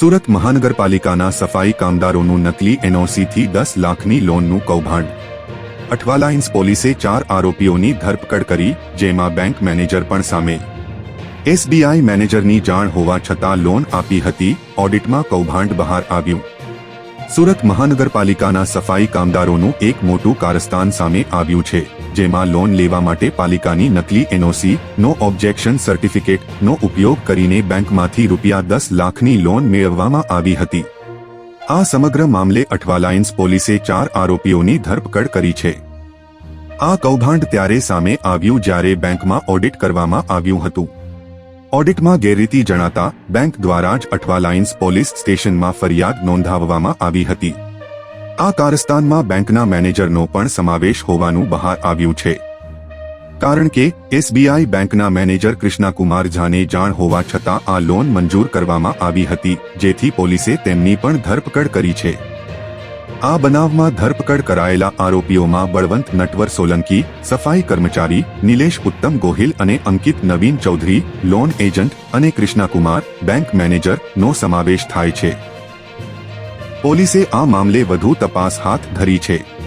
સુરત મહાનગરપાલિકાના સફાઈ કામદારોનું નકલી એનઓસીથી દસ લાખની લોનનું કૌભાંડ. અઠવાલાઇન્સ પોલીસે ચાર આરોપીઓની ધરપકડ કરી, જેમાં બેંક મેનેજર પણ સામે એસબીઆઈ મેનેજરની જાણ હોવા છતાં લોન આપી હતી, ઓડિટમાં કૌભાંડ બહાર આવ્યું. સુરત મહાનગરપાલિકાના સફાઈ કામદારોનું એક મોટું કારસ્તાન સામે આવ્યું છે. જેમાં લોન લેવા માટે પાલિકાની નકલી એનઓસી નો ઓબ્જેક્શન સર્ટિફિકેટ નો ઉપયોગ કરીને બેંકમાંથી રૂપિયા દસ લાખની લોન મેળવવામાં આવી હતી. આ સમગ્ર મામલે અઠવાલાઇન્સ પોલીસે ચાર આરોપીઓની ધરપકડ કરી છે. આ કૌભાંડ ત્યારે સામે આવ્યું જ્યારે બેંકમાં ઓડિટ કરવામાં આવ્યું હતું. ઓડિટમાં ગેરરીતિ જણાતા, બેંક દ્વારા જ અઠવાલાઇન્સ પોલીસ સ્ટેશનમાં ફરિયાદ નોંધાવવામાં આવી હતી. આ કારસ્તાનમાં બેંકના મેનેજરનો પણ સમાવેશ હોવાનું બહાર આવ્યું છે. કારણ કે, એસબીઆઈ બેંકના મેનેજર કૃષ્ણાકુમાર ઝાને જાણ હોવા છતાં આ લોન મંજૂર કરવામાં આવી હતી, જેથી પોલીસે તેમની પણ ધરપકડ કરી છે. આ બનાવમાં ધરપકડ કરાયેલા આરોપીઓમાં બળવંત નટવર સોલંકી, સફાઈ કર્મચારી, નિલેશ ઉત્તમ ગોહિલ અને અંકિત નવીન ચૌધરી, લોન એજન્ટ અને કૃષ્ણાકુમાર, બેંક મેનેજર નો સમાવેશ થાય છે. પોલીસે આ મામલે વધુ તપાસ હાથ ધરી છે.